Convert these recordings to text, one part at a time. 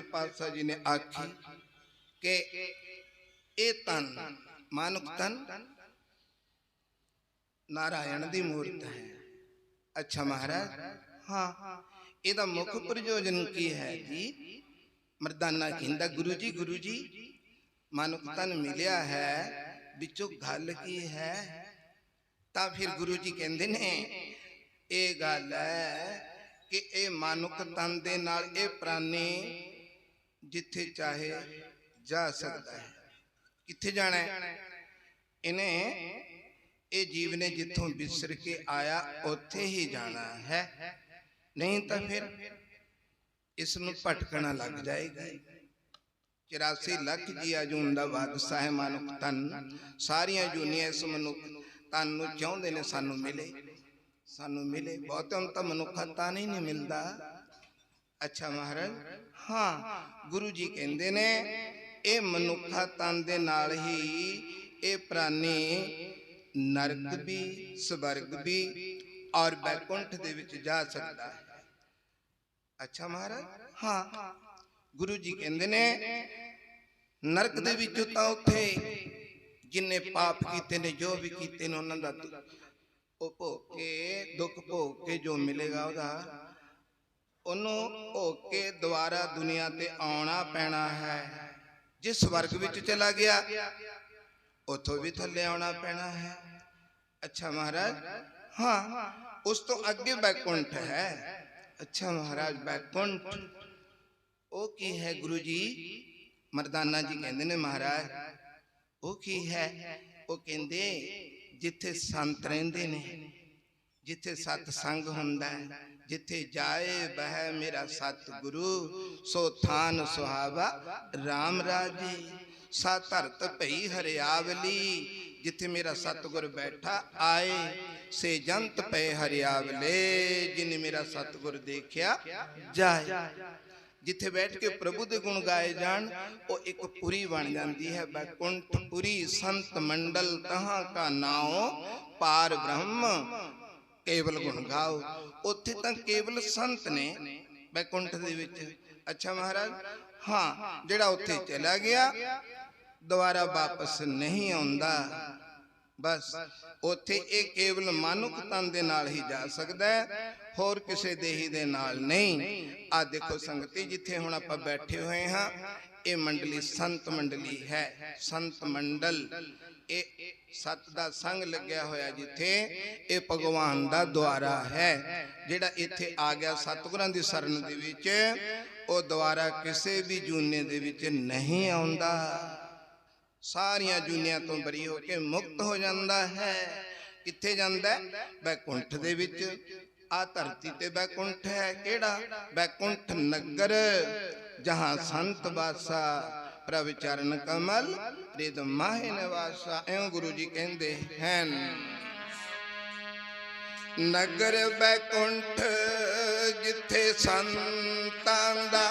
ਇਹ ਪਾਤਸ਼ਾਹ ਜੀ ਨੇ ਆਖੀ ਕਿ ਇਹ ਤਨ ਮਾਨੁਕ ਤਨ ਨਾਰਾਇਣ ਦੀ ਮੂਰਤ ਹੈ। ਅੱਛਾ ਮਹਾਰਾਜ, ਹਾਂ ਇਹਦਾ ਮੁੱਖ ਪ੍ਰਯੋਜਨ ਕੀ ਹੈ ਜੀ? ਮਰਦਾਨਾ ਕਹਿੰਦਾ ਗੁਰੂ ਜੀ ਗੁਰੂ ਜੀ ਮਾਨੁਕ ਤਨ ਮਿਲਿਆ ਹੈ, ਵਿੱਚੋਂ ਗੱਲ ਕੀ ਹੈ? ਤਾਂ ਫਿਰ ਗੁਰੂ ਜੀ ਕਹਿੰਦੇ ਨੇ, ਇਹ ਗੱਲ ਹੈ ਕਿ ਇਹ ਮਾਨੁਕ ਤਨ ਦੇ ਨਾਲ ਇਹ ਪ੍ਰਾਨੀ ਜਿੱਥੇ ਚਾਹੇ ਜਾ ਸਕਦਾ ਹੈ। ਕਿੱਥੇ ਜਾਣਾ ਹੈ? ਇਹਨੇ ਇਹ ਜੀਵ ਨੇ ਜਿੱਥੋਂ ਵਿਸਰ ਕੇ ਆਇਆ ਉੱਥੇ ਹੀ ਜਾਣਾ ਹੈ। ਨਹੀਂ ਤਾਂ ਫਿਰ ਇਸ ਨੂੰ ਭਟਕਣਾ ਲੱਗ ਜਾਏਗਾ। 84 ਲੱਖ ਜੀਆ ਜੂਨ ਦਾ ਬਾਦਸ਼ਾਹ ਹੈ ਮਨੁੱਖ ਤਨ ਸਾਰੀਆਂ ਜੂਨੀਆਂ ਇਸ ਮਨੁੱਖ ਤਨ ਨੂੰ ਚਾਹੁੰਦੇ ਨੇ ਸਾਨੂੰ ਮਿਲੇ। ਸਾਨੂੰ ਮਿਲੇ। ਬਹੁਤਮ ਤਾਂ ਮਨੁੱਖਾ ਤਾਂ ਨਹੀਂ ਮਿਲਦਾ। ਅੱਛਾ ਮਹਾਰਾਜ। ਹਾਂ। ਗੁਰੂ ਜੀ ਕਹਿੰਦੇ ਨੇ ਇਹ ਮਨੁੱਖਾ ਤਨ ਦੇ ਨਾਲ ਹੀ ਇਹ ਪ੍ਰਾਨੀ ਨਰਕ ਵੀ ਸਵਰਗ ਵੀ ਔਰ ਬੈਕੁੰਠ ਦੇ ਵਿੱਚ ਜਾ ਸਕਦਾ ਹੈ। ਅੱਛਾ ਮਹਾਰਾਜ। ਹਾਂ। ਗੁਰੂ ਜੀ ਕਹਿੰਦੇ ਨੇ ਨਰਕ ਦੇ ਵਿੱਚ ਤਾਂ ਉੱਥੇ ਜਿੰਨੇ ਪਾਪ ਕੀਤੇ ਨੇ ਜੋ ਵੀ ਕੀਤੇ ਨੇ ਉਹਨਾਂ ਦਾ ਦੁ- ਉਹ ਭੋਗ ਕੇ ਦੁੱਖ ਭੋਗ ਕੇ ਜੋ ਮਿਲੇਗਾ ਉਹਦਾ ਉਹਨੂੰ ਭੋਗ ਕੇ ਦੁਬਾਰਾ ਦੁਨੀਆ ਤੇ ਆਉਣਾ ਪੈਣਾ ਹੈ। ਜੇ ਸਵਰਗ ਵਿੱਚ ਚਲਾ ਗਿਆ, ਉਥੋਂ ਵੀ ਥੱਲੇ ਆਉਣਾ ਪੈਣਾ ਹੈ। ਅੱਛਾ ਮਹਾਰਾਜ, ਹਾਂ, ਉਸ ਤੋਂ ਅੱਗੇ ਬੈਕੁੰਠ ਹੈ। ਅੱਛਾ ਮਹਾਰਾਜ, ਬੈਕੁੰਠ। ਉਹ ਕੀ ਹੈ ਗੁਰੂ ਜੀ? ਮਰਦਾਨਾ ਜੀ ਕਹਿੰਦੇ ਨੇ ਮਹਾਰਾਜ, ਉਹ ਕੀ ਹੈ? ਉਹ ਕਹਿੰਦੇ, ਜਿੱਥੇ ਸੰਤ ਰਹਿੰਦੇ ਨੇ, ਜਿੱਥੇ ਸਤ ਸੰਗ ਹੁੰਦਾ ਹੈ। ਜਿੱਥੇ ਜਾਏ ਬਹਿ ਮੇਰਾ ਸਤ ਗੁਰੂ ਸੋ ਥਾਨ ਸੁਹਾਵਾ RAM ਰਾਜੀ। ਸਾ ਧਰਤ ਭਈ ਹਰਿਆਵਲੀ ਜਿੱਥੇ ਮੇਰਾ ਸਤਗੁਰ ਬੈਠਾ ਆਏ। ਸੇ ਜੰਤ ਪਏ ਹਰਿਆਵਲੇ ਜਿਨੇ ਮੇਰਾ ਸਤਗੁਰ ਦੇਖਿਆ ਜਾਏ। ਜਿੱਥੇ ਬੈਠ ਕੇ ਪ੍ਰਭੂ ਦੇ ਗੁਣ ਗਾਏ ਜਾਣ ਉਹ ਇੱਕ ਪੁਰੀ ਬਣ ਜਾਂਦੀ ਹੈ ਬੈਕੁੰਠ ਪੁਰੀ ਸੰਤ ਮੰਡਲ ਤਹਾਂ ਕਾ ਨਾਉ ਪਾਰ ਬ੍ਰਹਮ। ਕੇਵਲ ਗੁਣ ਗਾਓ। ਉੱਥੇ ਤਾਂ ਕੇਵਲ ਸੰਤ ਨੇ ਬੈਕੁੰਠ ਦੇ ਵਿੱਚ। ਅੱਛਾ ਮਹਾਰਾਜ? ਹਾਂ ਜਿਹੜਾ ਉੱਥੇ ਚਲਾ ਗਿਆ ਦੁਬਾਰਾ ਵਾਪਸ ਨਹੀਂ ਆਉਂਦਾ। ਬਸ ਉੱਥੇ ਇਹ ਕੇਵਲ ਮਨੁੱਖ ਤਨ ਦੇ ਨਾਲ ਹੀ ਜਾ ਸਕਦਾ ਹੈ ਹੋਰ ਕਿਸੇ ਦੇਹੀ ਦੇ ਨਾਲ ਨਹੀਂ। ਆ ਦੇਖੋ ਸੰਗਤੀ ਜਿੱਥੇ ਹੁਣ ਆਪਾਂ ਬੈਠੇ ਹੋਏ ਹਾਂ ਇਹ ਮੰਡਲੀ ਸੰਤ ਮੰਡਲੀ ਹੈ ਸੰਤ ਮੰਡਲ। ਇਹ ਸਤ ਦਾ ਸੰਗ ਲੱਗਿਆ ਹੋਇਆ ਜਿੱਥੇ ਇਹ ਭਗਵਾਨ ਦਾ ਦੁਆਰਾ ਹੈ, ਜਿਹੜਾ ਇੱਥੇ ਆ ਗਿਆ ਸਤਿਗੁਰਾਂ ਦੀ ਸ਼ਰਨ ਦੇ ਵਿੱਚ। ਉਹ ਦੁਆਰਾ ਕਿਸੇ ਵੀ ਜੂਨੇ ਦੇ ਵਿੱਚ ਨਹੀਂ ਆਉਂਦਾ। ਸਾਰੀਆਂ ਜੁਨੀਆਂ ਤੋਂ ਬਰੀ ਹੋ ਕੇ ਮੁਕਤ ਹੋ ਜਾਂਦਾ ਹੈ। ਕਿੱਥੇ ਜਾਂਦਾ? ਹੈ ਬੈਕੁੰਠ ਦੇ ਵਿੱਚ। ਆ ਧਰਤੀ ਤੇ ਬੈਕੁੰਠ ਹੈ। ਕਿਹੜਾ? ਬੈਕੁੰਠ ਨਗਰ, ਜਹਾਂ ਸੰਤ ਵਾਸਾ ਪ੍ਰਭ ਚਰਨ ਕਮਲ ਰਿਦ ਮਾਹਿ ਨਿਵਾਸਾ ਐਂ ਗੁਰੂ ਜੀ ਕਹਿੰਦੇ ਹਨ। ਨਗਰ ਬੈਕੁੰਠ ਜਿੱਥੇ ਸੰਤਾਂ ਦਾ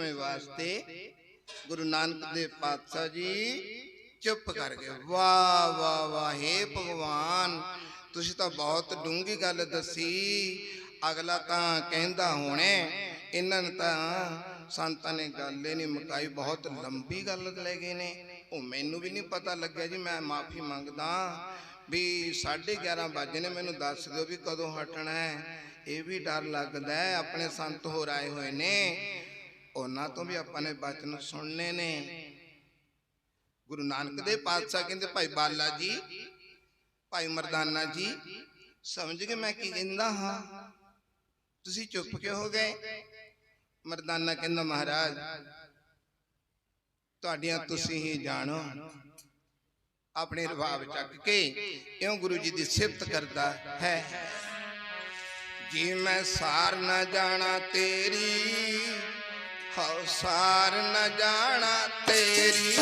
ਸਮੇਂ ਵਾਸਤੇ ਗੁਰੂ ਨਾਨਕ ਦੇਵ ਪਾਤਸ਼ਾਹ ਜੀ ਚੁੱਪ ਕਰ ਗਏ ਵਾਹ ਵਾਹ ਵਾਹ ਭਗਵਾਨ, ਤੁਸੀਂ ਤਾਂ ਬਹੁਤ ਡੂੰਗੀ ਗੱਲ ਦੱਸੀ। ਅਗਲਾ ਤਾਂ ਕਹਿੰਦਾ ਹੋਣੇ, ਇਹਨਾਂ ਨੇ ਤਾਂ ਸੰਤਾਂ ਨੇ ਗੱਲ ਹੀ ਨਹੀਂ ਮੁਕਾਈ, ਬਹੁਤ ਲੰਬੀ ਗੱਲ ਲੈ ਗਏ ਨੇ। ਉਹ ਮੈਨੂੰ ਵੀ ਨਹੀਂ ਪਤਾ ਲੱਗਿਆ ਜੀ, ਮੈਂ ਮਾਫੀ ਮੰਗਦਾ ਵੀ 11:30 ਵਜੇ ਨੇ, ਮੈਨੂੰ ਦੱਸ ਦਿਓ ਵੀ ਕਦੋਂ ਹਟਣਾ ਹੈ। ਇਹ ਵੀ ਡਰ ਲੱਗਦਾ ਆਪਣੇ ਸੰਤ ਹੋਰ ਆਏ ਹੋਏ ਨੇ। ਉਹਨਾਂ ਤੋਂ ਵੀ ਆਪਾਂ ਨੇ ਬਚਨ ਸੁਣਨੇ ਨੇ ਗੁਰੂ ਨਾਨਕ ਦੇ ਪਾਤਸ਼ਾਹ ਕਹਿੰਦੇ ਭਾਈ ਬਾਲਾ ਜੀ ਭਾਈ ਮਰਦਾਨਾ ਜੀ ਸਮਝ ਗਏ ਮੈਂ ਕੀ ਕਹਿੰਦਾ ਹਾਂ ਤੁਸੀਂ ਚੁੱਪ ਕਿਉਂ ਹੋ ਗਏ ਮਰਦਾਨਾ ਕਹਿੰਦਾ ਮਹਾਰਾਜ ਤੁਹਾਡੀਆਂ ਤੁਸੀਂ ਹੀ ਜਾਣੋ ਆਪਣੇ ਰਵਾਬ ਚੱਕ ਕੇ ਇਉਂ ਗੁਰੂ ਜੀ ਦੀ ਸਿਫਤ ਕਰਦਾ ਹੈ ਜੀ ਮੈਂ ਸਾਰ ਨਾ ਜਾਣਾ ਤੇਰੀ ਹਉ ਸਾਰ ਨਾ ਜਾਣਾ ਤੇਰੀ,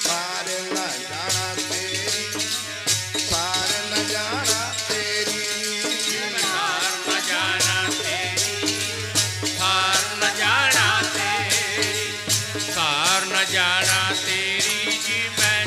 ਸਾਰ ਨਾ ਜਾਣਾ ਤੇਰੀ, ਸਾਰ ਨਾ ਜਾਣਾ ਤੇਰੀ। ਸਾਰ ਨ ਜਾਣਾ ਤੇਰੀ ਹਾਰ ਨ ਜਾਣਾ ਤੇਰੀ ਹਾਰ ਨ ਜਾਣਾ ਤੇਰੀ ਜੀ ਮੈਂ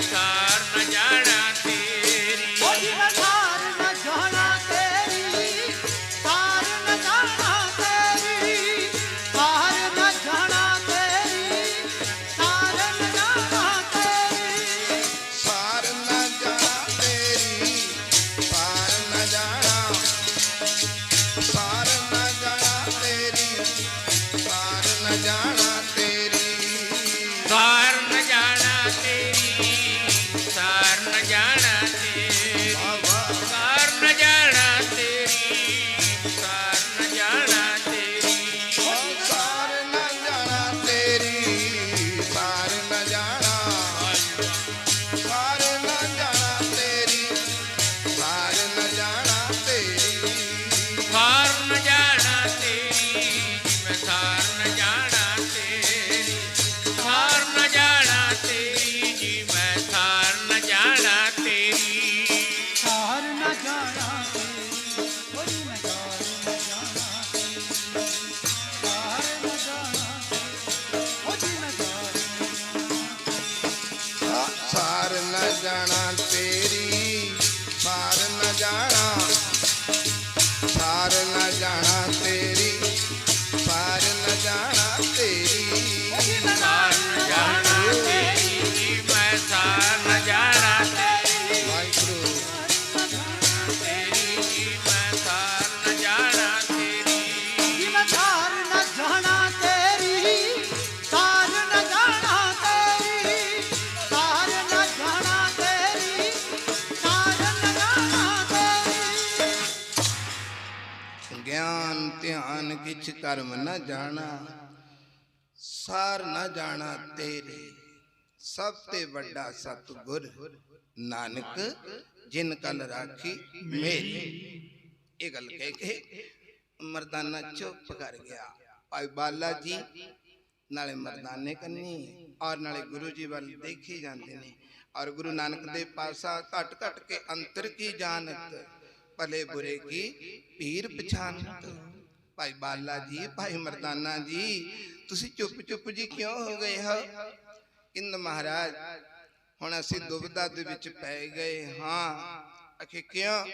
ਸਾਰ ਨਾ ਧਿਆਨ ਕਿਛ ਕਰਮ ਨ ਜਾਣਾ, ਸਾਰ ਨ ਜਾਣਾ ਤੇਰੇ। ਸਭ ਤੇ ਵੱਡਾ ਸਤਿਗੁਰ ਨਾਨਕ, ਜਿਨ ਕਲ ਰਾਖੀ ਮੇਰੀ। ਇਹ ਗੱਲ ਕਹਿ ਕੇ ਮਰਦਾਨਾ ਚੁੱਪ ਕਰ ਗਿਆ। ਭਾਈ ਬਾਲਾ ਜੀ, ਨਾਲੇ ਮਰਦਾਨੇ ਕੰਨੀ ਔਰ ਨਾਲੇ ਗੁਰੂ ਜੀ ਵੱਲ ਦੇਖੀ ਜਾਂਦੇ ਨੇ। ਔਰ ਗੁਰੂ ਨਾਨਕ ਦੇ ਪਾਸਾ ਘਟ ਘਟ ਕੇ ਅੰਤਰ ਕੀ ਜਾਣਤ, ਭਲੇ ਬੁਰੇ ਕੀ ਪੀਰ ਪਛਾਨਤ ਭਾਈ ਬਾਲਾ ਜੀ, ਭਾਈ ਮਰਦਾਨਾ ਜੀ, ਤੁਸੀਂ ਚੁੱਪ ਚੁੱਪ ਜੀ ਕਿਉਂ ਹੋ ਗਏ ਹੋ? ਇੰਦ ਮਹਾਰਾਜ, ਹੁਣ ਅਸੀਂ ਦੁਬਿਧਾ ਦੇ ਵਿੱਚ ਪੈ ਗਏ ਹਾਂ। ਅਖੇ ਕਿਉਂ?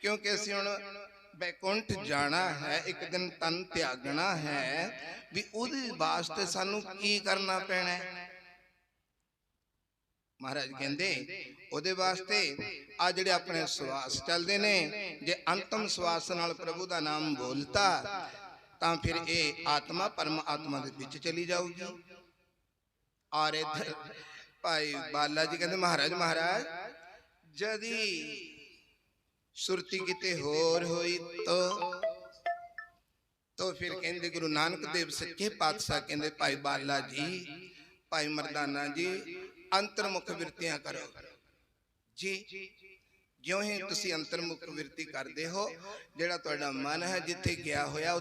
ਕਿਉਂਕਿ ਅਸੀਂ ਹੁਣ ਬੈਕੁੰਠ ਜਾਣਾ ਹੈ, ਇੱਕ ਦਿਨ ਤਨ ਤਿਆਗਣਾ ਹੈ, ਵੀ ਉਹਦੇ ਵਾਸਤੇ ਸਾਨੂੰ ਕੀ ਕਰਨਾ ਪੈਣਾ ਹੈ? ਮਹਾਰਾਜ ਕਹਿੰਦੇ ਉਹਦੇ ਵਾਸਤੇ ਆ ਜਿਹੜੇ ਆਪਣੇ ਸਵਾਸ ਚੱਲਦੇ ਨੇ ਜੇ ਅੰਤਮ ਸਵਾਸ ਨਾਲ ਪ੍ਰਭੂ ਦਾ ਨਾਮ ਬੋਲਤਾ ਤਾਂ ਫਿਰ ਇਹ ਆਤਮਾ ਪਰਮ ਆਤਮਾ ਦੇ ਵਿੱਚ ਚਲੀ ਜਾਊਗੀ। ਔਰ ਇੱਧਰ ਭਾਈ ਬਾਲਾ ਜੀ ਕਹਿੰਦੇ ਮਹਾਰਾਜ ਮਹਾਰਾਜ ਜਦੀ ਸੁਰਤੀ ਕਿਤੇ ਹੋਰ ਹੋਈ ਤੋ? ਤੋ ਫਿਰ ਕਹਿੰਦੇ ਗੁਰੂ ਨਾਨਕ ਦੇਵ ਸੱਚੇ ਪਾਤਸ਼ਾਹ ਕਹਿੰਦੇ ਭਾਈ ਬਾਲਾ ਜੀ ਭਾਈ ਮਰਦਾਨਾ ਜੀ ਅੰਤਰਮੁਖ ਵਿਰਤੀਆਂ ਕਰੋ। ਜੀ, ਜਿਉਂ ਹੀ ਤੁਸੀਂ ਅੰਤਰਮੁਖ ਵਿਰਤੀ ਕਰਦੇ ਹੋ, ਜਿਹੜਾ ਤੁਹਾਡਾ ਮਨ ਹੈ ਜਿੱਥੇ ਗਿਆ ਹੋਇਆ